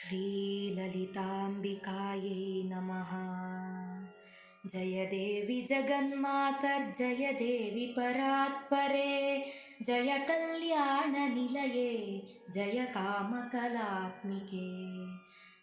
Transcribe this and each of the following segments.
श्रीललिताम्बिकायै नमः। जय देवि जगन्मातर्जय देवि परात्परे, जय कल्याणनिलये जय कामकलात्मिके,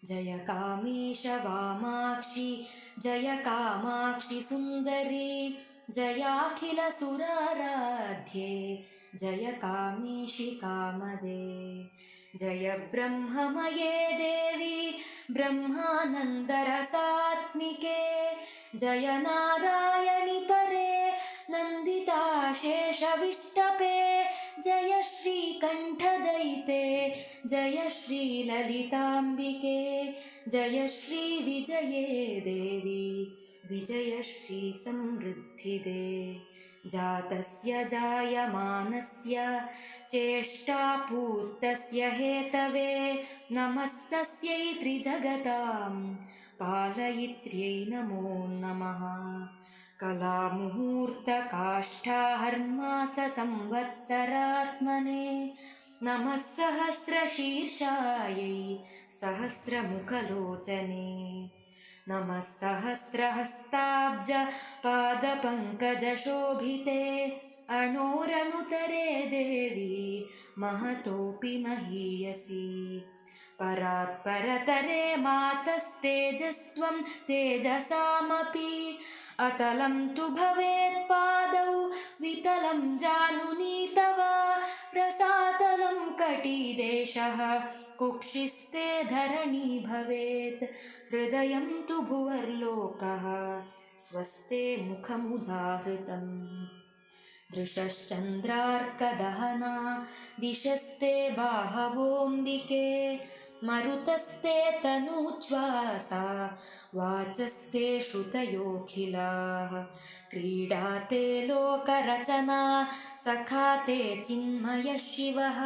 जय कामेश वामाक्षि, जय कामाक्षि सुन्दरी जयाखिलसुराराध्ये जय कामेशि कामदे। जय ब्रह्ममये देवी, ब्रह्मानन्दरसात्मिके। जय नारायणि परे, नन्दिताशेषविष्टपे। जय श्रीकण्ठदयिते, जय श्रीललिताम्बिके। जय श्रीविजये देवी, विजय श्रीसमृद्धिदे। जातस्य जायमानस्य चेष्टापूर्तस्य हेतवे नमस्तस्यै त्रिजगतां पालयित्र्यै नमो नमः कलामुहूर्तकाष्ठाहर्माससंवत्सरात्मने नमः सहस्रशीर्षायै सहस्रमुखलोचने नमः सहस्रहस्ताब्ज पादपङ्कजशोभिते। अणोरणुतरे देवी महतोऽपि महीयसी। परात्परतरे मातस्तेजस्त्वं तेजसामपि। अतलं तु भवेत्पादौ वितलं जानुनी तव रसातलं कटिदेशः। कुक्षिस्ते धरणी भवेत्। हृदयं तु भुवर्लोकः स्वस्ते मुखमुदाहृतम्। दृशश्चन्द्रार्कदहना दिशस्ते बाहवोऽम्बिके मरुतस्ते तनूज्वासा वाचस्ते श्रुतयोऽखिलाः क्रीडाते लोकरचना सखा ते चिन्मयः शिवः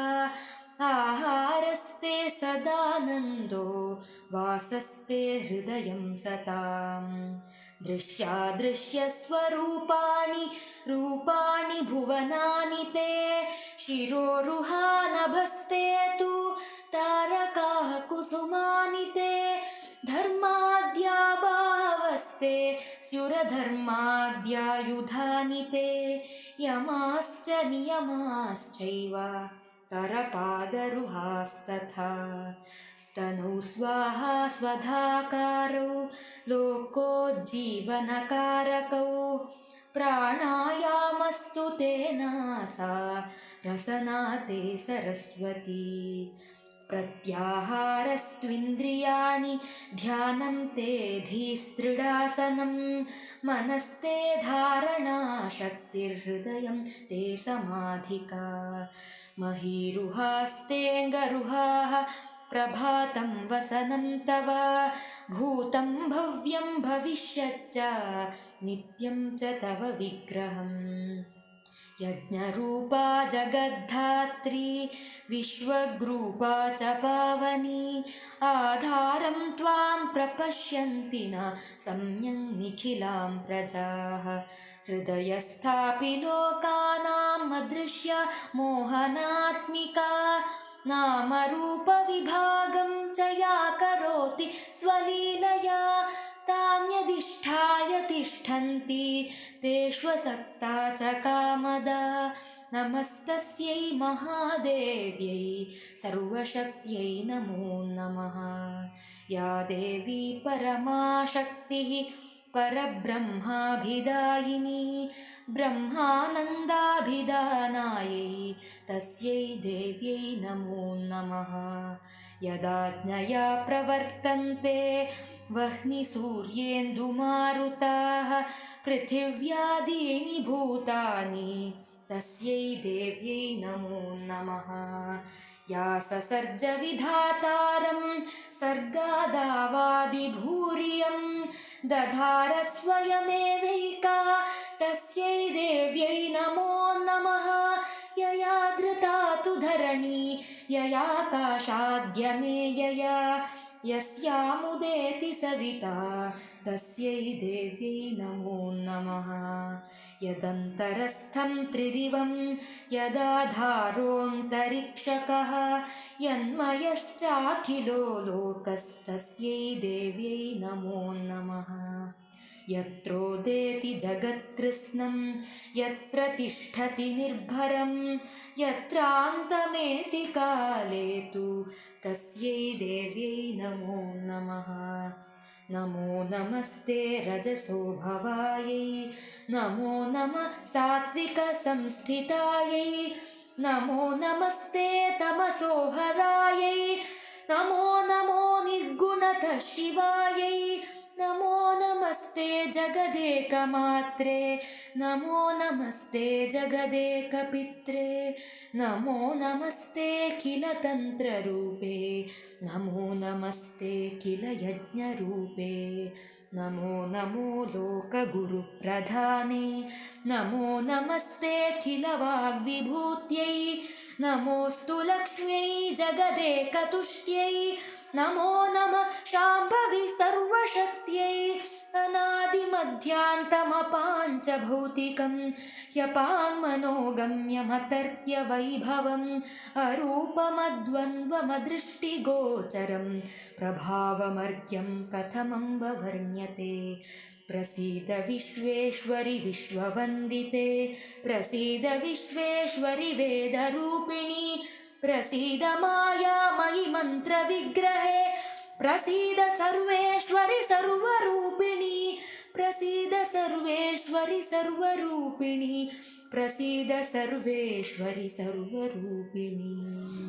आहारस्ते सदानन्दो वासस्ते हृदयं सताम्। दृश्यादृश्यस्वरूपाणि रूपाणि भुवनानि ते शिरोरुहानभस्ते तु तारकाः कुसुमानि ते। धर्माद्या बाहवस्ते स्युरधर्माद्यायुधानि ते। यमाश्च नियमाश्चैव करपादरुहास्तथा स्तनौ स्वाहा स्वधाकारौ लोकोज्जीवनकारकौ। प्राणायामस्तु तेनासा रसना ते सरस्वती प्रत्याहारस्त्विन्द्रियाणि ध्यानं ते धीस्तृडासनं मनस्ते धारणाशक्तिर्हृदयं ते समाधिका। महीरुहास्तेऽङ्गरुहाः प्रभातं वसनं तव भूतं भव्यं भविष्यच्च नित्यं च तव विग्रहम् यज्ञरूपा जगद्धात्री, विश्वग्रूपा च पावनी। आधारं त्वां प्रपश्यन्ति न सम्यङ् निखिलां प्रजाः। हृदयस्थापि लोकानाम् अदृश्य मोहनात्मिका। नामरूपविभागं च या करोति स्वलीलया तिष्ठन्ति तेष्वसक्ता च कामदा। नमस्तस्यै महादेव्यै सर्वशक्त्यै नमो नमः। या देवी परमाशक्तिः परब्रह्माभिदायिनी ब्रह्मानन्दाभिधानायै तस्यै देव्यै नमो नमः यदाज्ञया प्रवर्तन्ते। वह्निसूर्येन्दुमारुताः पृथिव्यादीनि भूतानि, तस्यै देव्यै नमो नमः। या ससर्जविधातारं सर्गादावादिभूरियं, दधार स्वयमेवैका, तस्यै धरणी ययाकाशाद्यमे यया यस्यामुदेति सविता तस्यै देव्यै नमो नमः। यदन्तरस्थं त्रिदिवं यदाधारोऽन्तरिक्षकः यन्मयश्चाखिलो लोकस्तस्यै देव्यै नमो नमः यत्रोदेति जगत्कृत्स्नं यत्र तिष्ठति निर्भरं यत्रान्तमेति काले तु तस्यै देव्यै नमो नमः। नमो नमस्ते रजसोभवायै नमो नमः सात्विकसंस्थितायै नमो नमस्ते तमसोहरायै जगदेकमात्रे। नमो नमस्ते जगदेकपित्रे। नमो नमस्ते किल तन्त्ररूपे नमो नमस्ते किल यज्ञरूपे नमो नमो लोकगुरुप्रधाने। नमो नमस्ते किल वाग्विभूत्यै नमोऽस्तु लक्ष्म्यै जगदेकतुष्ट्यै। नमो नमः शाम्भवि सर्वशक्त्यै अनादिमध्यान्तमपाञ्चभौतिकं ह्यपाङ्मनोगम्यमतर्क्यवैभवम् अरूपमद्वन्द्वमदृष्टिगोचरं प्रभावमर्घ्यं कथमम्ब वर्ण्यते प्रसीद विश्वेश्वरि विश्ववन्दिते प्रसीद विश्वेश्वरि वेदरूपिणि प्रसीद मायामयि मन्त्रविग्रहे ಪ್ರಸೀದ ಸರ್ವೇಶ್ವರಿ ಸರ್ವರೂಪಿಣಿ ಪ್ರಸೀದ ಸರ್ವೇಶ್ವರಿ ಸರ್ವರೂಪಿಣಿ ಪ್ರಸೀದ ಸರ್ವೇಶ್ವರಿ ಸರ್ವರೂಪಿಣಿ.